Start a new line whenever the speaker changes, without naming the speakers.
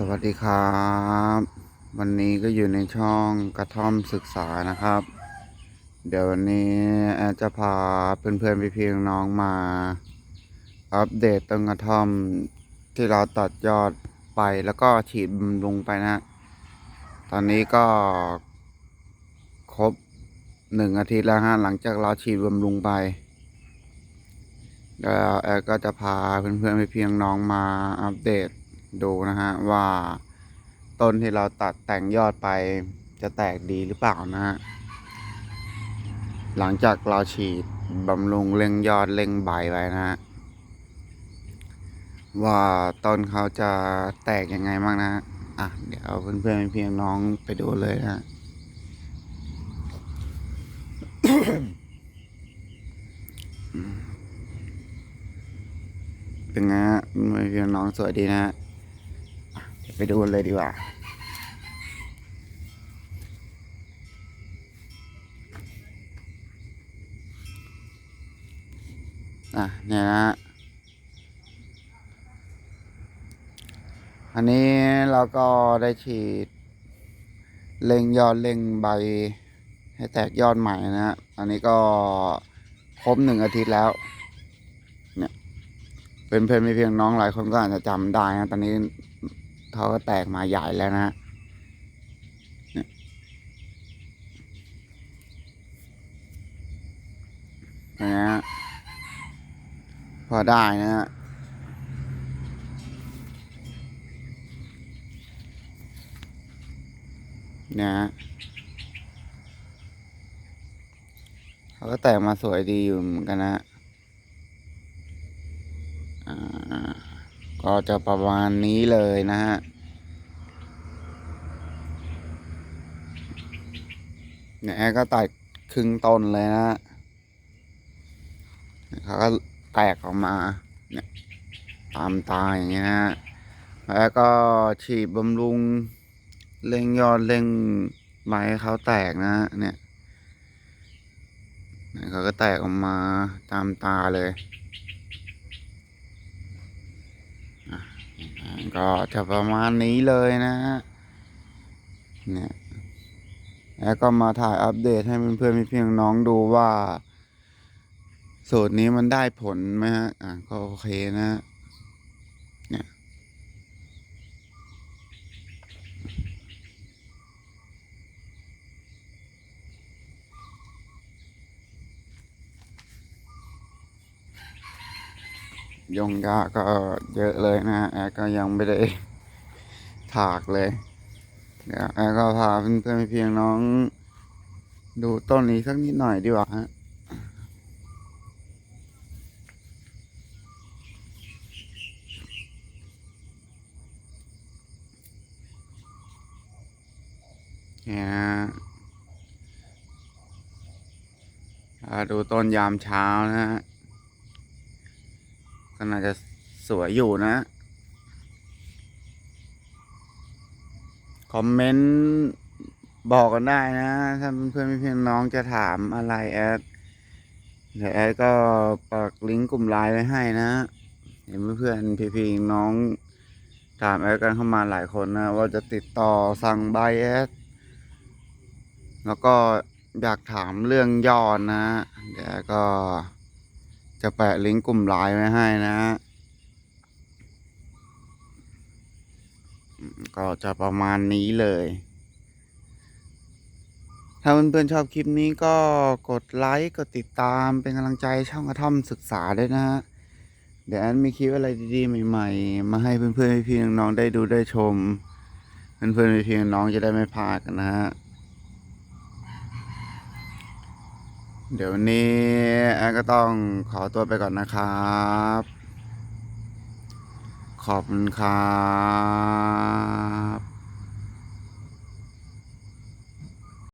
สวัสดีครับ วันนี้ก็อยู่ในช่องกระท่อมศึกษานะครับ เดี๋ยววันนี้แอดจะพาเพื่อนๆพี่ๆน้องมา อัปเดตต้นกระท่อมที่เราตัดยอดไปแล้วก็ฉีดบำรุงไปนะ ตอนนี้ก็ครบหนึ่งอาทิตย์แล้วฮะหลังจากเราฉีดบำรุงไปแล้วแอก็จะพาเพื่อนๆพี่ๆน้องมาอัปเดต ดูนะฮะว่าต้นที่เราตัดแต่งยอดไปจะแตกดีหรือเปล่านะฮะหลังจากเราฉีดบำรุงเร่งยอดเร่งใบไว้นะฮะว่าต้นเขาจะแตกยังไงบ้างนะอะเดี๋ยวเพื่อนๆพี่น้องไปดูเลยนะเป็นไงฮะเพื่อนๆพี่น้องสวัสดีนะฮะ ไปดูเลยดีกว่าอะเนี่ยนะฮะอันนี้เราก็ได้ฉีดเล็งยอดเล็งใบ ให้แตกยอดใหม่นะฮะอันนี้ก็ครบหนึ่งอาทิตย์แล้ว เนี่ย เป็นเพื่อนไม่เพียงน้องหลายคนก็อาจจะจำได้นะ ตอนนี้ เขาก็แตกมาใหญ่แล้วนะฮะนะฮะพอได้นะฮะนี่ยฮะเขาก็แตกมาสวยดีอยู่เหมือนกันนะฮะอ่า ก็จะประมาณนี้เลยนะฮะ เนี่ยก็ตัดครึ่งต้นเลยนะฮะเขาก็แตกออกมา เนี่ยตามตาอย่างเงี้ยนะฮะแล้วก็ฉีดบำรุงเร่งยอดเร่งใบให้เขาแตกนะฮะเนี่ยเขาก็แตกออกมาตามตาเลย ก็จะประมาณนี้เลยนะฮะเนี่ยแล้วก็มาถ่ายอัปเดตให้เพื่อนๆพี่ๆน้องดูว่า สูตรนี้มันได้ผลไหมฮะอะก็โอเคนะฮะเนี่ย ยงยาก็เยอะเลยนะแอร์ก็ยังไม่ได้ถากเลยเดี๋ยวแอร์ก็พาเพื่อนๆพี่ๆน้อง ดูต้นนี้สักนิดหน่อยดีกว่าฮะเนี่ยดูต้นยามเช้านะฮะ ก็น่าจะสวยอยู่นะ คอมเมนต์บอกกันได้นะ ถ้าเพื่อนๆพี่ๆน้องจะถามอะไรแอดเดี๋ยวแอดก็ปักลิงก์กลุ่มไลน์ไว้ให้นะเห็นเพื่อนๆพี่ๆน้องถามแอดกันเข้ามาหลายคนนะ ว่าจะติดต่อสั่งใบแอดแล้วก็อยากถามเรื่องยอดนะ เดี๋ยวก็ จะแปะลิงก์กลุ่มไลน์ไว้ให้นะก็จะประมาณนี้เลย ถ้าเพื่อนๆชอบคลิปนี้ก็กดไลค์ กดติดตามเป็นกำลังใจช่องกระท่อมศึกษาด้วยนะฮะ เดี๋ยวแอนมีคลิปอะไรดีๆ ใหม่ๆ มาให้เพื่อนๆพี่ๆน้องๆได้ดูได้ชม เพื่อนๆพี่ๆน้องๆจะได้ไม่พลาดกันนะฮะ เดี๋ยววันนี้แอนก็ต้องขอตัวไปก่อนนะครับ ขอบคุณครับ